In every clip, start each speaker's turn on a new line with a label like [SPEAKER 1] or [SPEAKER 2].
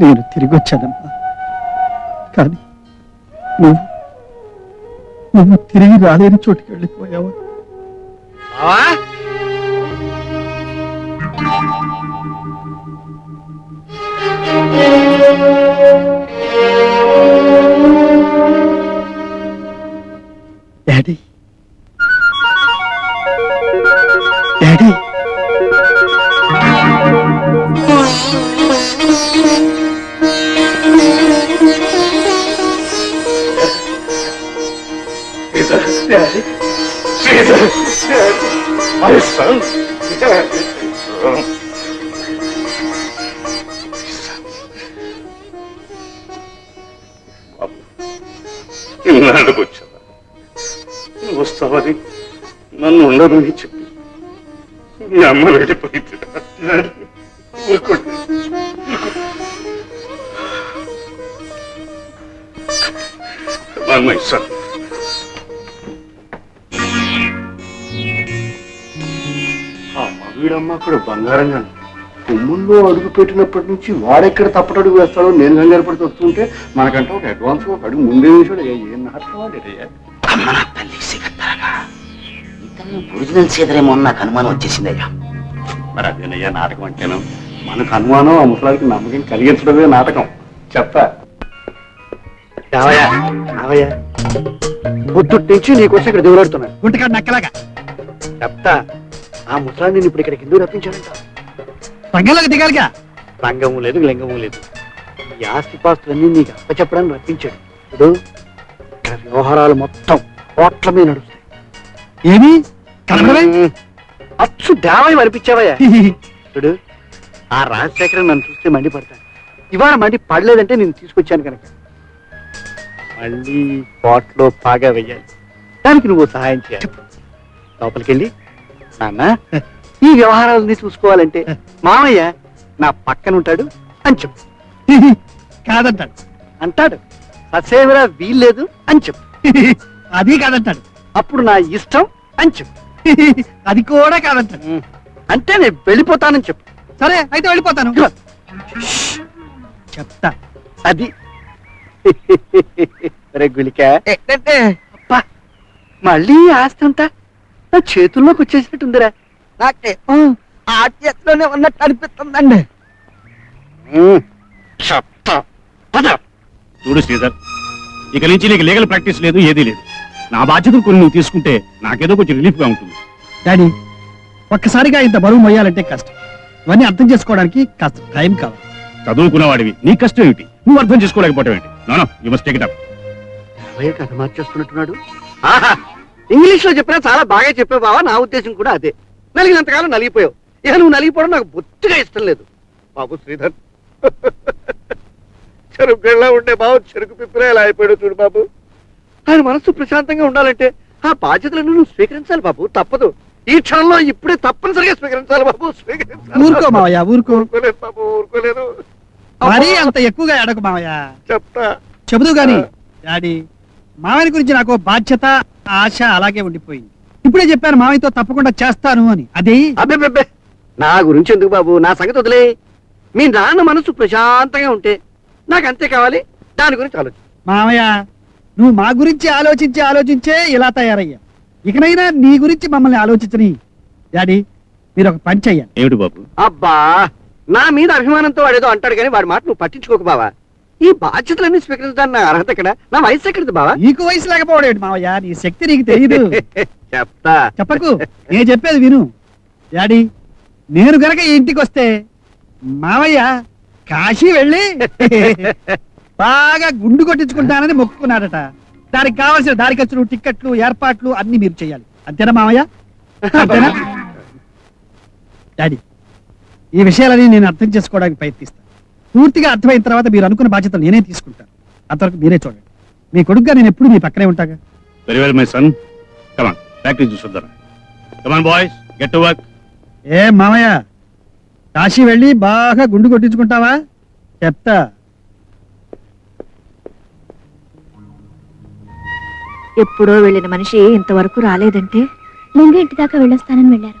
[SPEAKER 1] నేను తిరిగి వచ్చానమ్మా కానీ నువ్వు నువ్వు తిరిగి రాలేని చోటుకి వెళ్ళిపోయావా?
[SPEAKER 2] My son. ఇన్నాళ్ళకు వచ్చావా నువ్వు వస్తావని నన్ను ఉండదని చెప్పి మీ అమ్మ వెళ్ళిపోయింది ఊరుకోండి
[SPEAKER 3] మగీడమ్మ అక్కడ బంగారంగా కొమ్ముల్లో అడుగు పెట్టినప్పటి నుంచి వాడెక్కడ తప్పటడుగు వేస్తాడో నేను కంగారు పడుతూ వస్తుంటే మనకంటే ఒక అడ్వాన్స్ ఒక అడుగు ముందే వేసాడు ఏ-
[SPEAKER 4] ఇతను ఒరిజినల్ సీదరేమో నాకు అనుమానం వచ్చేసిందయ్యా.
[SPEAKER 3] మరి అదేనయ్యా నాటకం అంటేను? మనకు అనుమానం ఆ ముసలానికి నమ్మకం కలిగించడమే నాటకం. చెప్తా రావయ్యా రావయ్యా. పొద్దుటి నుంచి నీకోసం ఇక్కడ దిగులాడుతున్నా.
[SPEAKER 1] గుంటకాడు నక్కలాగా.
[SPEAKER 3] చెప్తా. ఆ ముసలాన్ని నేను ఇప్పుడు ఇక్కడికి ఎందుకు రప్పించాడంట
[SPEAKER 1] రంగంలోకి దిగాలిగా?
[SPEAKER 3] రంగము లేదు లింగము లేదు. ఈ ఆస్తిపాస్తులన్నీ నీకు అప్పచెప్పడానికి రప్పించాడు. ఇప్పుడు ఇక్కడ వ్యవహారాలు మొత్తం కోట్ల మీద నడుస్తాయి.
[SPEAKER 1] ఏమి.
[SPEAKER 3] అచ్చు దేవయం అనిపించావయ్యా. చూడు ఆ రాజశేఖరం నన్ను చూస్తే మండిపడతాను ఇవాళ మండి పడలేదంటే నేను తీసుకొచ్చాను కనుక. మళ్ళీ కోట్లో పాగా వెయ్యాలి. దానికి నువ్వు సహాయం చేయాలి. లోపలికెళ్ళి నాన్న ఈ వ్యవహారాలన్నీ చూసుకోవాలంటే మామయ్య నా పక్కన ఉంటాడు అని చెప్పు.
[SPEAKER 1] కాదంటాడు.
[SPEAKER 3] అంటాడు ససేవరా వీల్లేదు అని చెప్పు.
[SPEAKER 1] అది కాదంటాడు.
[SPEAKER 3] అప్పుడు నా ఇష్టం అని చెప్పు.
[SPEAKER 1] అది కూడా కాదంటాడు.
[SPEAKER 3] అంటే నేను వెళ్ళిపోతానని చెప్పు.
[SPEAKER 1] సరే అయితే వెళ్ళిపోతాను. చెప్తా.
[SPEAKER 3] అది. గులిక మళ్ళీ ఆస్తి అంతా నా చేతుల్లోకి వచ్చేసినట్టుందిరా.
[SPEAKER 1] నాకే ఆ. చేతిలోనే ఉన్నట్టు అనిపిస్తుందండి.
[SPEAKER 5] చూడు శ్రీధర్ ఇక నుంచి నీకు లీగల్ ప్రాక్టీస్ లేదు ఏదీ లేదు. నా బాధ్యతలు కొన్ని నువ్వు తీసుకుంటే నాకేదో కొంచెం రిలీఫ్గా ఉంటుంది.
[SPEAKER 1] డాడీ ఒక్కసారిగా ఇంత బరువు మొయ్యాలంటే కష్టం. ఇవన్నీ అర్థం చేసుకోవడానికి కాస్త టైం కావాలి.
[SPEAKER 5] చదువుకున్నవాడివి. నీ కష్టం ఏమిటి? నువ్వు అర్థం చేసుకోలేకపోవటం ఏంటి? No you must take it up
[SPEAKER 3] ఆహా! ఇంగ్లీష్లో చెప్పినా చాలా బాగా చెప్పావు బావా నా ఉద్దేశం కూడా అదే. నలిగినంతకాలం నలిగిపోయావు. ఇక నువ్వు నలిగిపోవడం నాకు బొత్తిగా ఇష్టం లేదు. బాబు శ్రీధర్ చెరుకు గళ్ళ ఉండే బాబు చెరుకు పిప్పిరే ఎలా అయిపోయాడు చూడు బాబు. ఆయన మనసు ప్రశాంతంగా ఉండాలంటే ఆ బాధ్యతలను నువ్వు స్వీకరించాలి బాబు తప్పదు. ఈ క్షణంలో ఇప్పుడే తప్పనిసరిగా స్వీకరించాలి బాబు స్వీకరించాలి.
[SPEAKER 1] ఊరుకో మావయ్య ఊరుకో.
[SPEAKER 3] ఊరుకోలేదు బాబు ఊరుకోలేదు.
[SPEAKER 1] మరీ అంత ఎక్కువగా ఎడకు మావయ్య.
[SPEAKER 3] చెప్తా.
[SPEAKER 1] చెబుదు గాని డాడీ మావయ్య గురించి నాకు బాధ్యత ఆశ అలాగే ఉండిపోయింది. ఇప్పుడే చెప్పాను మావయ్యతో తప్పకుండా చేస్తాను అని. అది?
[SPEAKER 3] అబ్బే నా గురించి ఎందుకు బాబు? నా సంగతి వదిలే. మీ నాన్న మనసు ప్రశాంతంగా ఉంటే నాకు అంతే కావాలి? దాని గురించి ఆలోచన.
[SPEAKER 1] మావయ్య నువ్వు మా గురించి ఆలోచించి ఆలోచించే ఇలా తయారయ్యా. ఇకనైనా నీ గురించి మమ్మల్ని ఆలోచించని. డాడీ మీరు ఒక పని చెయ్యాలి.
[SPEAKER 5] ఏమిటి బాబు?
[SPEAKER 3] అబ్బా నా మీద అభిమానంతో వాడేదో అంటాడు కానీ వాడి మాట నువ్వు పట్టించుకోకు బావా. ఈ బాధ్యతలన్నీ స్వీకరించడానికి నా అర్హత ఎక్కడ? నా వయసు ఎక్కడిది బావా?
[SPEAKER 1] నీకు వయసు లేకపోవడం ఏంటి మావయ్య? నీ శక్తి నీకు తెలియదు
[SPEAKER 3] చెప్తా.
[SPEAKER 1] చెప్పకు. నేను చెప్పేది విను. డాడీ నేను గనక ఈ ఇంటికి వస్తే మావయ్య కాశీ వెళ్ళి బాగా గుండు కొట్టించుకుంటానని మొక్కుకున్నాడట. దానికి కావాల్సిన దారి ఖర్చులు టిక్కెట్లు ఏర్పాట్లు అన్ని మీరు చేయాలి. అంతేనా మావయ్య? అంతేనా? డాడీ ఈ విషయాలని నేను అర్థం చేసుకోవడానికి ప్రయత్నిస్తాను. పూర్తిగా అర్థమైన తర్వాత మీరు అనుకున్న బాధ్యత నేనే తీసుకుంటాను. అంతవరకు మీరే చూడండి. మీ కొడుకుగా నేను ఎప్పుడు మీ పక్కనే ఉంటాగా?
[SPEAKER 5] Very well my son come on practice చూద్దాం come on boys get to work
[SPEAKER 1] ఏ మామయ్య కాశీ వెళ్ళి బాగా గుండు కొట్టించుకుంటావా? చెప్తా.
[SPEAKER 6] ఎప్పుడో వెళ్ళిన మనిషి ఇంతవరకు రాలేదంటే?
[SPEAKER 7] లింగ ఇంటి దాకా వెళ్ళొస్తానని వెళ్ళారు.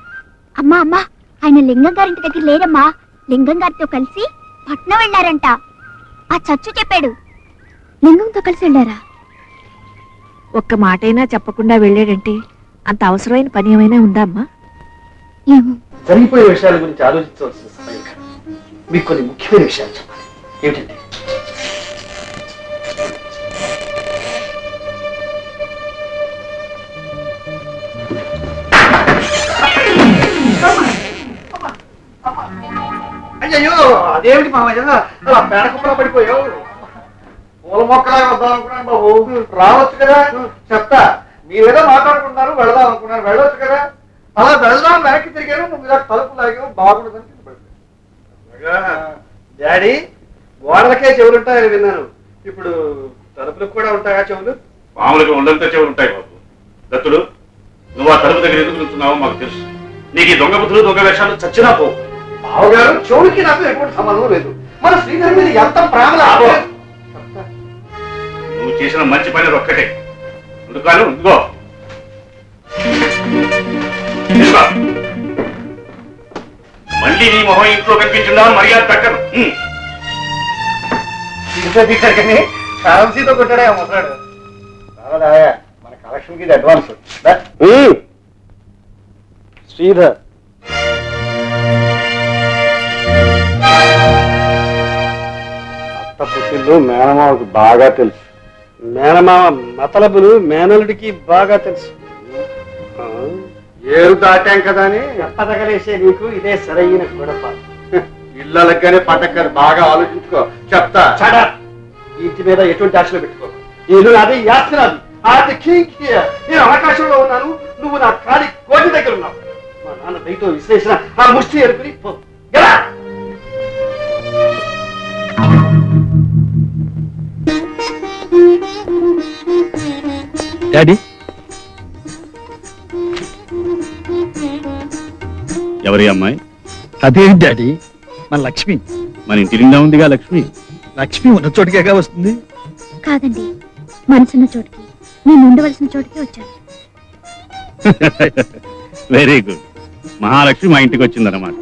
[SPEAKER 7] అమ్మా అమ్మా ఆయన లింగం గారింటి దగ్గర లేరమ్మా. లింగం గారితో కలిసి పట్నం వెళ్ళారంట.
[SPEAKER 8] ఆ చచ్చు చెప్పాడు. లింగంతో కలిసి వెళ్ళారా?
[SPEAKER 6] ఒక్క మాటైనా చెప్పకుండా వెళ్ళాడంటే అంత అవసరమైన పని ఏమైనా ఉందా అమ్మా?
[SPEAKER 8] ఏమో.
[SPEAKER 9] జరిగిపోయే విషయాల గురించి ఆలోచించవలసిన సమయం కాదు. మీకు కొన్ని ముఖ్యమైన విషయాలు చెప్పాలి. ఏమిటంటే అయ్యో అదేమిటి మామయ్య అలా పేడ కుప్పలో పడిపోయావు? పూల మొక్కలాగా వద్దాం అనుకున్నాను బాబు. రావచ్చు కదా? చెప్తా. మీరేదో మాట్లాడుకుంటున్నారు వెళదాం అనుకున్నారు. వెళ్ళొచ్చు కదా? అలా వెళ్దాం వెనక్కి తిరిగాను నువ్వు ఇలా తలుపు లాగావు బాగుండదని కింద. డాడీ గోడలకే చెవులు ఉంటాయని విన్నాను. ఇప్పుడు తలుపులకు కూడా ఉంటాయా చెవులు?
[SPEAKER 4] మామూలుగా ఉండంతా చెవులు ఉంటాయి బాబు. దత్తుడు నువ్వు ఆ తలుపు దగ్గర ఎందుకు నిల్చున్నావో మాకు తెలుసు. నీకు ఈ దొంగ బుద్ధులు దొంగ వేషాలు చచ్చినా పో
[SPEAKER 9] బావగారు చెవులకి నాకు ఎటువంటి సంబంధం లేదు. మన శ్రీధర్ మీద ఎంత ప్రేమ
[SPEAKER 4] నువ్వు చేసిన మంచి పని ఒక్కటే. అందుకని ఇదిగో. మళ్ళీ నీ మొహం ఇంట్లో కనిపించిందా? మర్యాద
[SPEAKER 9] దగ్గరని కరెన్సీతో కొట్టాడే ముసలాడు. మన కలెక్షన్కి అడ్వాన్స్ శ్రీధర్. పుట్టిల్లు మేనమావకి బాగా తెలుసు. మేనమావ మతలబులు మేనలుడికి బాగా తెలుసు. ఏరు దాటాం కదా అని? ఎప్పదగలేసే నీకు ఇదే సరైన గొడవ. ఇళ్ళలకనే పట్టక్కని బాగా ఆలోచించుకో. చెప్తా. ఇంటి మీద ఎటువంటి ఆశలు పెట్టుకో. ఆస్తి నాది ఆది king here. నేను ఆకాశంలో ఉన్నాను. నువ్వు నా కాలి కోటి దగ్గర ఉన్నావు. మా నాన్న దయతో విశ్లేషణ ఆ ముష్టి ఎరుకుని పో.
[SPEAKER 1] డాడీ
[SPEAKER 5] ఎవరి అమ్మాయి?
[SPEAKER 1] అదే డాడీ మన లక్ష్మి.
[SPEAKER 5] మన ఇంటి నిండా ఉందిగా లక్ష్మి?
[SPEAKER 1] లక్ష్మి ఉన్న చోటుకేగా వస్తుంది?
[SPEAKER 8] కాదండి మనసున్న చోటికి. నేను ఉండవలసిన చోటికి వచ్చాను.
[SPEAKER 5] వెరీ గుడ్ మహాలక్ష్మి మా ఇంటికి వచ్చిందన్నమాట.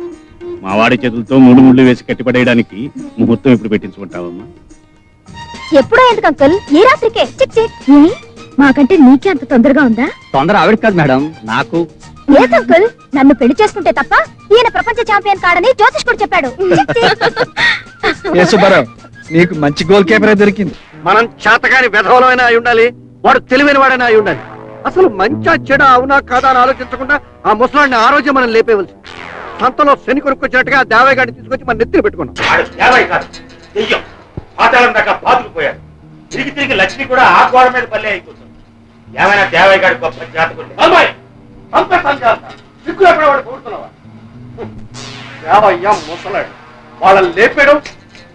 [SPEAKER 5] మా వాడి చేతులతో మూడు ముళ్ళు వేసి కట్టిపడేయడానికి ముహూర్తం ఇప్పుడు పెట్టించుకుంటావమ్మా.
[SPEAKER 8] ఎప్పుడో ఎందుకు అంకుల్? ఈ రాత్రికే. చిక్ చిక్. ఏ మాకంటే నీకే అంత తొందరగా ఉందా?
[SPEAKER 9] తొందర ఆవిడ కాదు మేడం నాకు.
[SPEAKER 8] లేదు అంకుల్ నన్ను పెళ్ళి చేసుకుంటే తప్ప ఈయన ప్రపంచ ఛాంపియన్ కాడని జ్యోతిష్కుడు చెప్పాడు.
[SPEAKER 1] సుబ్బారావు నీకు మంచి గోల్ కీపరే దొరికింది.
[SPEAKER 9] మనం చేతగాని విధవలమైనా అయి ఉండాలి వాడు తెలివైన వాడైనా అయి ఉండాలి. అసలు మంచా చెడ అవునా కాదా అని ఆలోచించకుండా ఆ ముసలాడిని ఆ రోజే మనం లేపేవలసి సంతలో శని కొనుక్కొచ్చినట్టుగా దేవయ్య గారిని తీసుకొచ్చి మన నెత్తిన పెట్టుకున్నాం.
[SPEAKER 4] వాడు యాభై కాదు దెయ్యం. పాతాళం దాకా బాతుకుపోయాడు తిరిగి తిరిగి లక్ష్మి కూడా ఆ గోడ మీద పల్లె అయిపోతుంది. ఏమైనా దేవయ్య గారి గొప్ప జాతకుడు?
[SPEAKER 9] అమ్మాయి! పంపేస్తాను చేస్తా సిగ్గు ఎక్కడ వాడు కూడుతున్నావా దేవయ్య ముసలాడు. వాళ్ళని లేపేయడం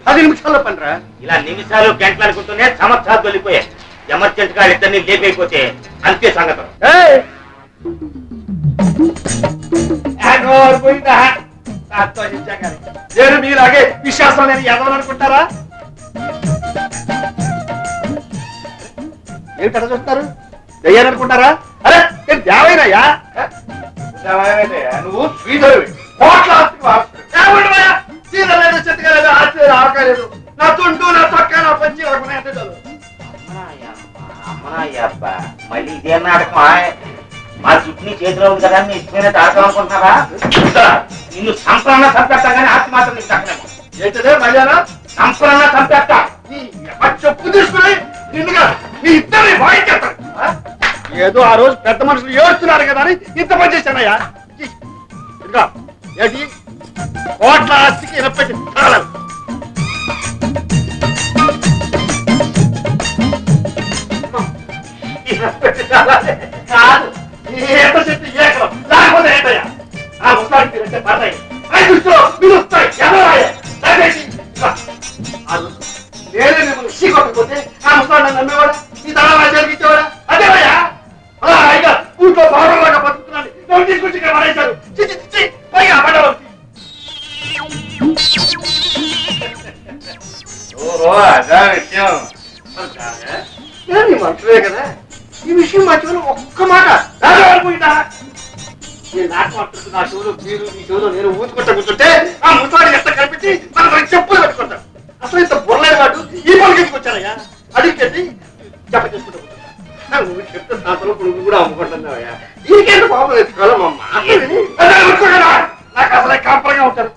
[SPEAKER 9] పది నిమిషాల్లో పనిరా?
[SPEAKER 4] ఇలా నిమిషాలు గంటలు అనుకుంటూనే సంవత్సరాలు వెళ్ళిపోయాయి ఎమర్జెంట్గా ఇద్దరిని లేపైపోతే అంతే సంగతం.
[SPEAKER 9] నేను మీలాగే విశ్వాసం నేను ఎదవాలనుకుంటారా ఏమిటి అలా చూస్తారు దయ్యాలనుకుంటారా అరే నేను దేవైనయ్యా నువ్వు కోట్ల? శ్రీధర్ లేదు, చిత్తగా లేదు, ఆస్తి లేదు, ఆవకాయ లేదు. నా పంచి
[SPEAKER 10] మళ్ళీ ఇదే నాటకం మా చుట్టూ చేతిలో ఉంది కదా మీ ఇష్టమైన తాడకం అనుకుంటున్నారా నిన్ను సంపరణ చంపేస్తా కానీ ఆస్తి మాత్రం నీకు దక్కలేము
[SPEAKER 9] ఏంటిదే? మర్యాద
[SPEAKER 10] సంపరణ చంపేస్తా
[SPEAKER 9] ఏదో ఆ రోజు పెద్ద మనుషులు ఏడుస్తున్నారు కదా అని ఇంత పని చేశానయ్యా. ఏంటి? కోట్ల ఆస్తికి ఇనపెట్టి తగలదు ఇనపెట్టి కాదు ఈత చెట్టు ఏకలం. లేకపోతే ఏంటయ్యా? ఆ ముసలాడికి మీరంటే పడతాయి.
[SPEAKER 4] అదా విషయం.
[SPEAKER 9] మంచివే కదా? ఈ విషయం మర్చిపోయిన ఒక్క మాట. రాజావారిపోయిందా నేను నాకు మాట్లాడుతూ నా మీరు మీ చెవులు నేను ఊదుకుంటా కూర్చుంటే ఆ ముసలాడి ఎంత కనిపించి మన చెప్పులు పెట్టుకుంటాను అసలు ఇంత బుర్రలేని వాడు ఈ పనికి వచ్చానయ్యా అడిగితే చెప్ప చేసుకుంటూ నువ్వు చెప్తే కూడా అమ్ముకుంటున్నావయ్యా దీనికేంత పాపం ఎత్తుకోవాలమ్మా నాకు అసలే కాపరంగా ఉంటారు.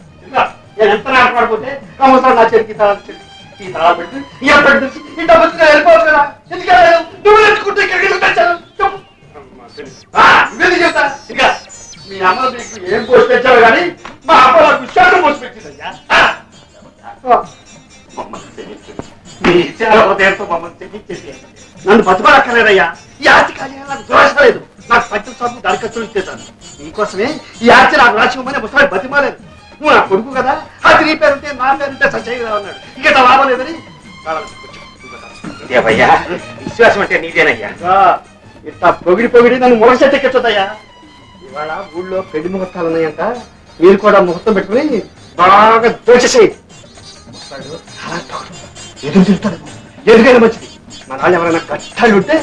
[SPEAKER 9] నేను ఎంత నాటపడిపోతే అవసరం నా చెరికి చెరికి ఈ తాళం పెట్టి ఈ అంత పెట్టి ఈ డబ్బు ఎత్తుకుని వెళ్ళిపోవచ్చు కదా ఎందుకు వెళ్ళలేదు? నువ్వు ఎత్తుకుంటే ఇక్కడికి ఎందుకు తెచ్చావు? చెప్పు. ఆ, నువ్వెందుకు చెప్తా ఇక మీ అమ్మ మీకు ఏం పోసి తెచ్చావు కానీ మా అమ్మ నాకు విషయాలు పోసి పెట్టిందయ్యా ఆ. ఆ.
[SPEAKER 4] మమ్మల్ని క్షమించండి. మీ ఇచ్చిన హృదయంతో మమ్మల్ని క్షమించేసి
[SPEAKER 9] నన్ను బతుకోనక్కర్లేదయ్యా ఈ ఆర్చి కానీ నాకు దోషం లేదు నాకు సబ్బు దరఖాస్తు ఇచ్చేసాను నీకోసమే ఈ ఆర్చి నాకు రాసివ్వమని ముసలి బతిమాలేదు నువ్వు నా కొడుకు కదా? అది నీ పేరుంటే నా పేరుంటే సత్యగా ఉన్నాడు ఇక లాభం లేదని.
[SPEAKER 4] దేవయ్యా విశ్వాసం అంటే నీదేనయ్యా?
[SPEAKER 9] ఇట్లా పొగిడి పొగిడి నన్ను మురసెట్ ఎక్కించదయ్యా ఇవాళ ఊళ్ళో పెళ్ళి ముహూర్తాలు ఉన్నాయంట. మీరు కూడా ముహూర్తం పెట్టుకుని బాగా దోచేసేయి. తగుడు. ఎదురు తిరుగుతాడు. ఎదుగైనా మంచిది. మన వాళ్ళు ఎవరైనా కష్టాలు ఉంటే